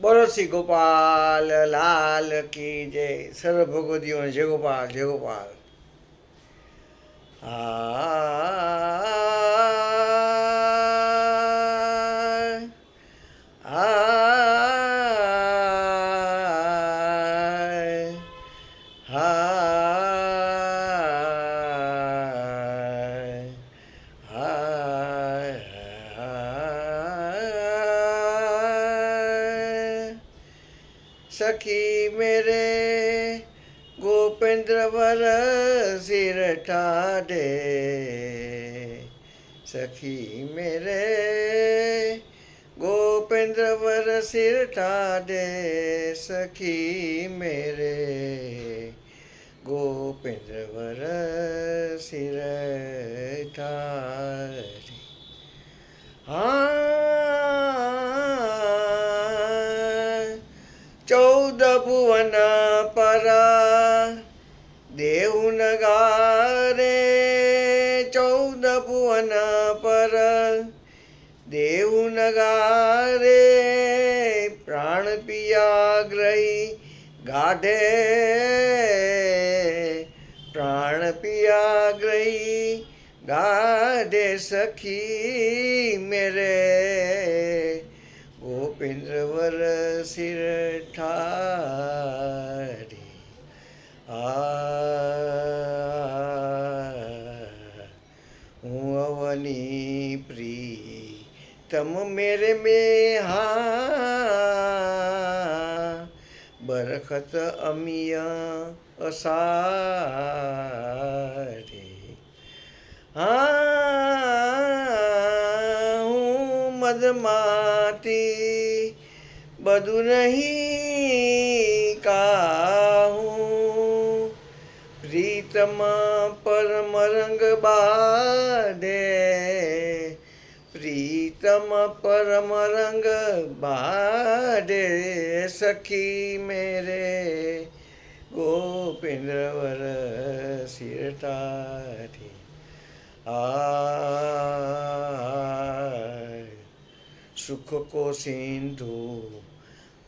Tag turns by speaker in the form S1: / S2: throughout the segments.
S1: બોલો શ્રી ગોપાલ લાલ કી જય સર્વ ભગવતીઓ જય ગોપાલ જય ગોપાલ. આ सखी मेरे, गोपेंद्र वर सिर ठाडे सखी मेरे, गोपेंद्र वर सिर ठाडे सखी मेरे, गोपेंद्र वर सिर ठाडे હા દેવ નગારે ચૌદ ભુવન પર. દેવ નગારે પ્રાણ પિયાગ્રહી ગાઢે. પ્રાણ પિયાગ્રહી ગાઢે સખી મેરે. ગોપેન્દ્ર વર हूँ अवनी प्री तम मेरे में हा बरखत अमिया असारे। हूँ मदमाती, बदू नहीं का પ્રીતમ પરમ રંગ બાડે પ્રીતમ પરમ રંગ બાડે સખી મેરે ગોપેન્દ્ર વર સિરટારી आय सुख को सिंधु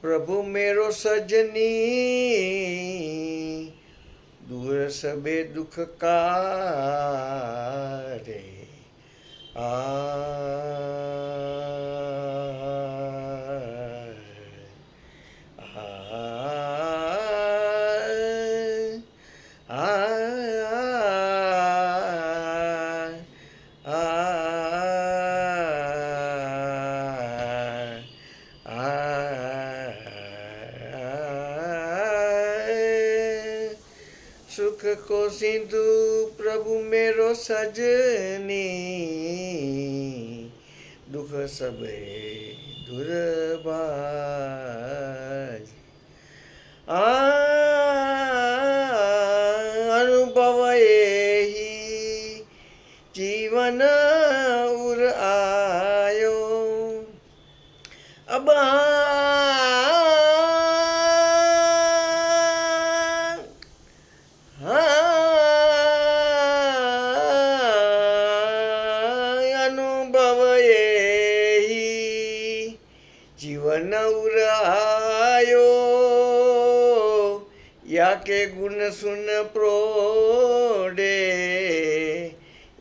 S1: प्रभु मेरो सजनी દૂર સબે દુઃખ કારે આ આ આ सुख को सिंधु प्रभु मेरो सजनी दुख सबे दुर्बाज आ अनुभव एही जीवन उर आयो अब नवरायो या के गुण सुन प्रोडे।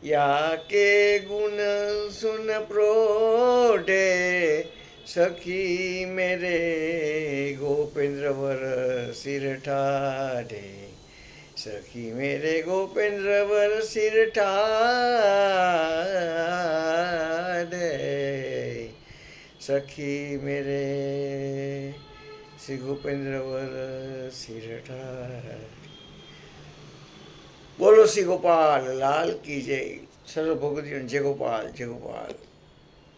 S1: या के गुण सुन प्रोडे। सखी मेरे गोपेंद्र वर सिर ठाडे। सखी मेरे गोपेंद्र वर सिर ठाडे सखी मेरे, श्री गोपेंद्र वर सिरठा बोलो श्री गोपाल, लाल की जय। सर्व भगवती, जय गोपाल जय गोपाल।